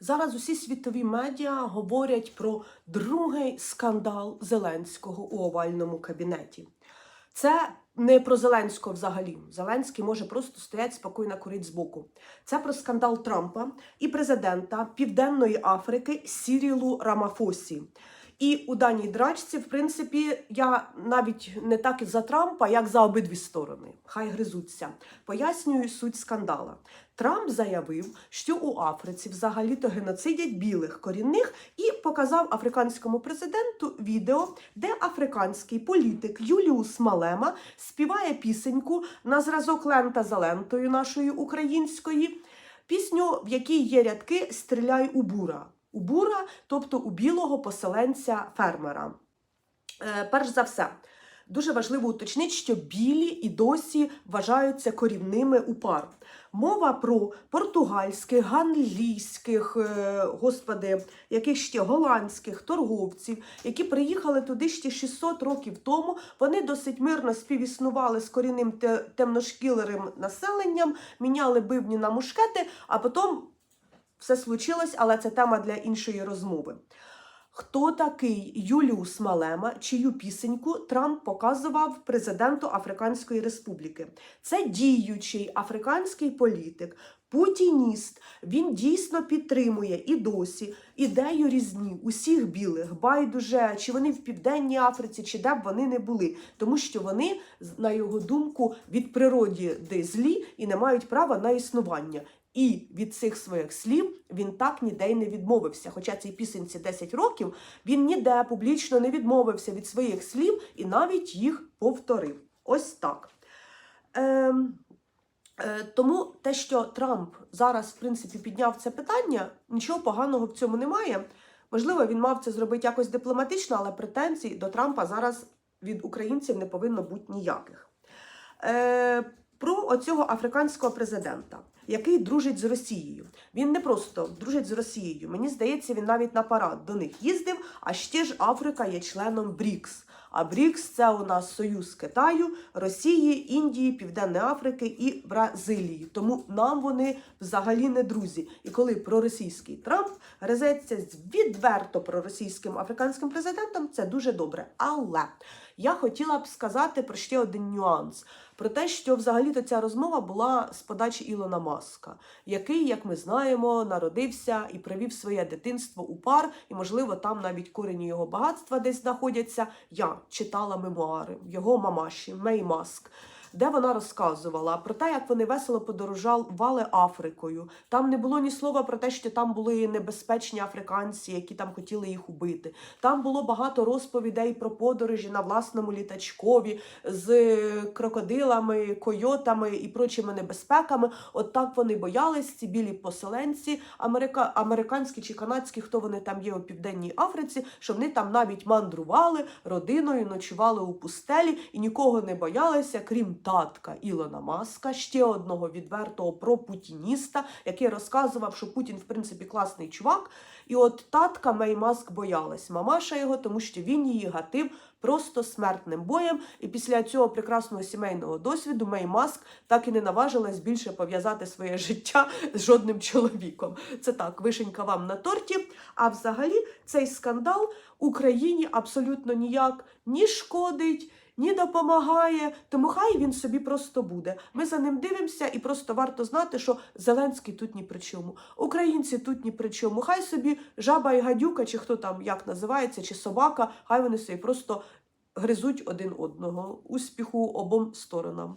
Зараз усі світові медіа говорять про другий скандал Зеленського у овальному кабінеті. Це не про Зеленського взагалі. Зеленський може просто стояти спокійно з збоку. Це про скандал Трампа і президента Південної Африки Сірілу Рамафосі. І у даній драчці, в принципі, я навіть не так і за Трампа, як за обидві сторони. Хай гризуться. Пояснюю суть скандала. Трамп заявив, що у Африці взагалі-то геноцидять білих корінних і показав африканському президенту відео, де африканський політик Юліус Малема співає пісеньку на зразок лента за лентою нашої української. Пісню, в якій є рядки Стріляй у бура. У бура, тобто у білого поселенця фермера. Е, перш за все, дуже важливо уточнити, що білі і досі вважаються корінними у пар. Мова про португальських, англійських, е, господи, яких ще голландських торговців, які приїхали туди ще 600 років тому. Вони досить мирно співіснували з корінним те- темношкілерим населенням, міняли бивні на мушкети, а потім все случилось, але це тема для іншої розмови. Хто такий Юліус Малема, чию пісеньку Трамп показував президенту Африканської Республіки? Це діючий африканський політик, путініст. Він дійсно підтримує і досі ідею різні усіх білих, байдуже, чи вони в Південній Африці, чи де б вони не були, тому що вони, на його думку, від природи де злі і не мають права на існування. І від цих своїх слів він так ніде й не відмовився. Хоча цій пісенці 10 років він ніде публічно не відмовився від своїх слів і навіть їх повторив. Ось так. Ем, тому те, що Трамп зараз, в принципі, підняв це питання, нічого поганого в цьому немає. Можливо, він мав це зробити якось дипломатично, але претензій до Трампа зараз від українців не повинно бути ніяких. Е, про оцього африканського президента, який дружить з Росією. Він не просто дружить з Росією. Мені здається, він навіть на парад до них їздив. А ще ж Африка є членом БРІКС. А БРІКС це у нас союз Китаю, Росії, Індії, Південної Африки і Бразилії. Тому нам вони взагалі не друзі. І коли проросійський Трамп гризеться з відверто проросійським африканським президентом, це дуже добре. Але я хотіла б сказати про ще один нюанс. Про те, що взагалі-то ця розмова була з подачі Ілона Маска, який, як ми знаємо, народився і провів своє дитинство у пар, і, можливо, там навіть корені його багатства десь знаходяться. Я читала мемуари його мамаші Мей Маск. Де вона розказувала про те, як вони весело подорожували Африкою. Там не було ні слова про те, що там були небезпечні африканці, які там хотіли їх убити. Там було багато розповідей про подорожі на власному літачкові з крокодилами, койотами і прочими небезпеками. От так вони боялись, ці білі поселенці, америка... американські чи канадські, хто вони там є у Південній Африці, що вони там навіть мандрували родиною, ночували у пустелі і нікого не боялися, крім татка Ілона Маска, ще одного відвертого пропутініста, який розказував, що Путін, в принципі, класний чувак. І от татка Мей Маск боялась мамаша його, тому що він її гатив просто смертним боєм. І після цього прекрасного сімейного досвіду Мей Маск так і не наважилась більше пов'язати своє життя з жодним чоловіком. Це так, вишенька вам на торті. А взагалі цей скандал Україні абсолютно ніяк ні шкодить. Ні допомагає, тому хай він собі просто буде. Ми за ним дивимося, і просто варто знати, що Зеленський тут ні при чому, українці тут ні при чому. Хай собі жаба і гадюка, чи хто там як називається, чи собака, хай вони собі просто гризуть один одного. Успіху обом сторонам.